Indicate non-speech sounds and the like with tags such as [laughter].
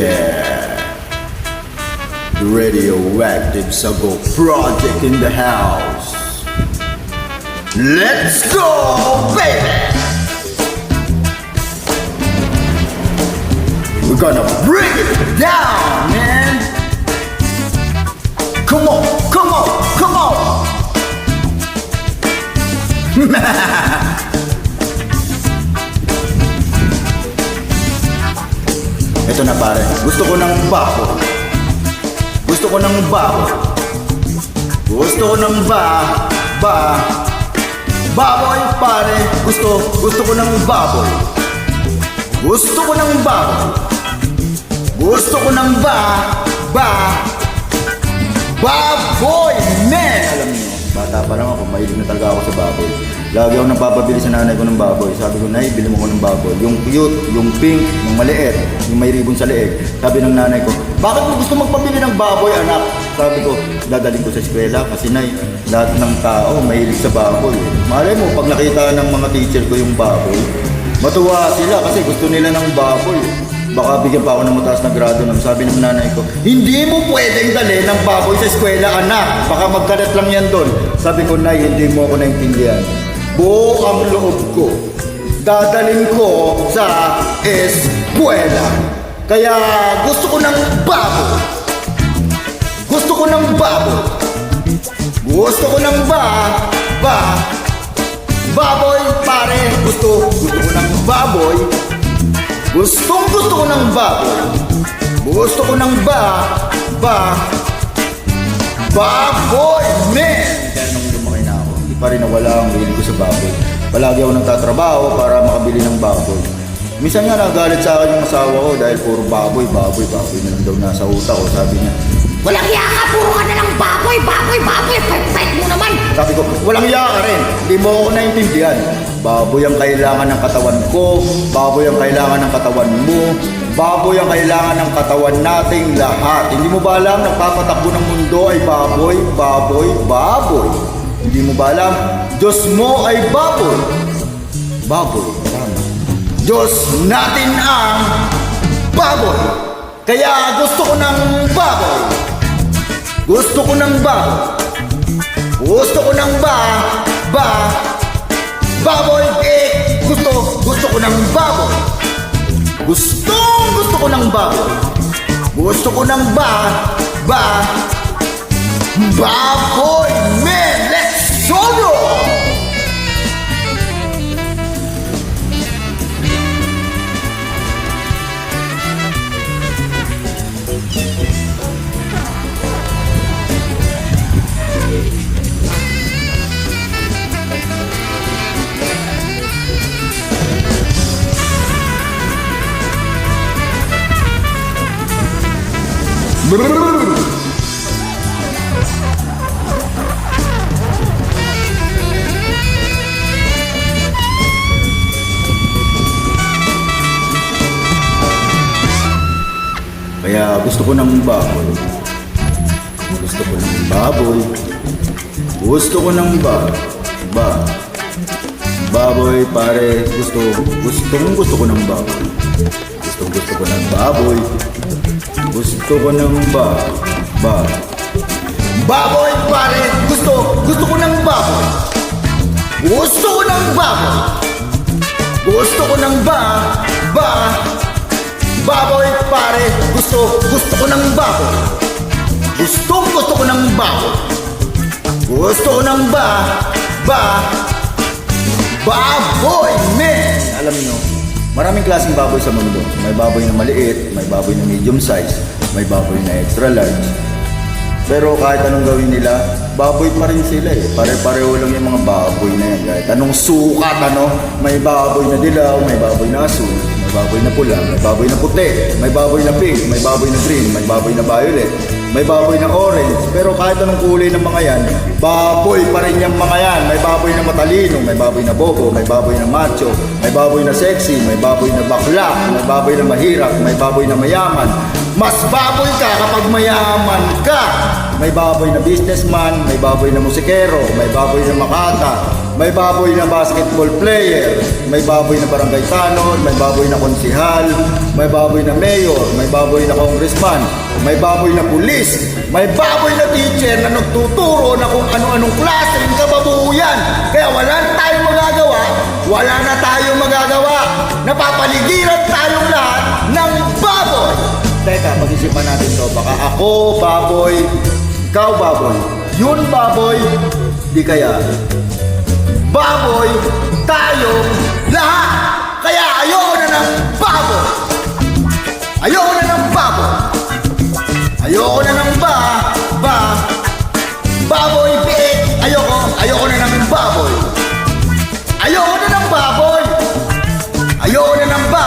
Yeah. The radioactive Sago project in the house. Let's go, baby! We're gonna bring it down, man! Come on, come on, come on! [laughs] Ito na pare, gusto ko ng bako. Gusto ko ng bako. Gusto ko ng ba, ba, baboy pare. Gusto, gusto ko ng baboy. Gusto ko ng baboy. Gusto ko ng ba, ba, baboy, bata pa lang ako, mahilig na talaga ako sa baboy. Lagi ako nagpapabili sa nanay ko ng baboy. Sabi ko, Nay, bili mo ko ng baboy. Yung cute, yung pink, yung maliit, yung may ribbon sa leeg. Sabi ng nanay ko, bakit mo gusto magpabili ng baboy, anak? Sabi ko, dadaling ko sa eskwela kasi Nay, lahat ng tao mahilig sa baboy. Malay mo, pag nakita ng mga teacher ko yung baboy, matuwa sila kasi gusto nila ng baboy. Baka bigyan pa ako ng mataas na grado nang sabi ng nanay ko, hindi mo pwedeng dali ng baboy sa eskwela, anak. Baka magkalat lang yan doon. Sabi ko, Nay, hindi mo ako naintindihan. Buo ang loob ko. Dadalhin ko sa eskwela. Kaya gusto ko ng baboy. Gusto ko ng baboy. Gusto ko ng ba, ba, baboy, pare. Gusto, gusto ko ng baboy. Gustong gusto ko ng baboy. Gusto ko ng ba, ba, baboy, man! Kaya nung lumaki na ako, hindi pa rin nawala ang hilig ko sa baboy. Palagi ako nagtatrabaho para makabili ng baboy. Minsan nga nagalit sa akin yung asawa ko dahil puro baboy, baboy, baboy na lang daw nasa utak ko. Sabi niya, Walang iya ka, puro ka na lang baboy, baboy, baboy, pet mo naman. Sabi ko, walang iya ka rin. Hindi mo ako naintindihan. Baboy ang kailangan ng katawan ko. Baboy ang kailangan ng katawan mo. Baboy ang kailangan ng katawan nating lahat. Hindi mo ba alam, nagpapatakbo ng mundo ay baboy, baboy, baboy. Hindi mo ba alam, Diyos mo ay baboy. Baboy, tama. Diyos natin ang baboy. Kaya gusto ko ng baboy. Gusto ko ng baboy. Gusto ko ng ba, ba, baboy, eh, gusto, gusto ko ng baboy. Gusto, gusto ko ng baboy. Gusto ko ng ba, ba, baboy, Kaya gusto ko ng baboy. Gusto ko ng baboy. Gusto ko ng ba, ba, baboy pare. Gusto, gustong gusto ko ng baboy. Gustong gusto ko ng baboy. Gusto ko ng ba, ba, baboy pare. Gusto, gusto ko ng baboy. Gusto ko ng baboy. Gusto ko ng ba, ba, Baboy, pare, gusto, gusto ko ng baboy. Gusto, gusto ko ng baboy. Gusto ko ng ba, ba, baboy, man! Alam niyo, maraming klaseng baboy sa mundo. May baboy na maliit, may baboy na medium size, may baboy na extra large. Pero kahit anong gawin nila, baboy pa rin sila eh. Pare-pareho lang yung mga baboy na yan. Kahit anong sukat, ano, may baboy na dilaw, may baboy na asul, may baboy na pula, may baboy na puti, may baboy na pink, may baboy na green, may baboy na violet, may baboy na orange. Pero kahit anong kulay ng mga yan, baboy pa rin yung mga yan. May baboy na matalino, may baboy na bobo, may baboy na macho, may baboy na sexy, may baboy na bakla, may baboy na mahirap, may baboy na mayaman, Mas baboy ka kapag mayaman ka. May baboy na businessman, may baboy na musikero, may baboy na makata, may baboy na basketball player, may baboy na barangay tanod, may baboy na konsihal, may baboy na mayor, may baboy na congressman, may baboy na pulis, may baboy na teacher na nagtuturo na kung ano-anong klaseng kababuyan. Kaya wala na tayong magagawa, wala na tayong magagawa. Napapaligiran tayong lahat ng baboy. Teka, pag-isipan natin to. Baka ako, baboy, ikaw, baboy, yun, baboy, di kaya, baboy, tayo, lahat! Kaya ayoko na ng baboy! Ayoko na ng baboy! Ayoko na ng ba, ba, baboy, biik! Ayoko, ayoko na ng baboy! Ayoko na ng baboy! Ayoko na ng ba,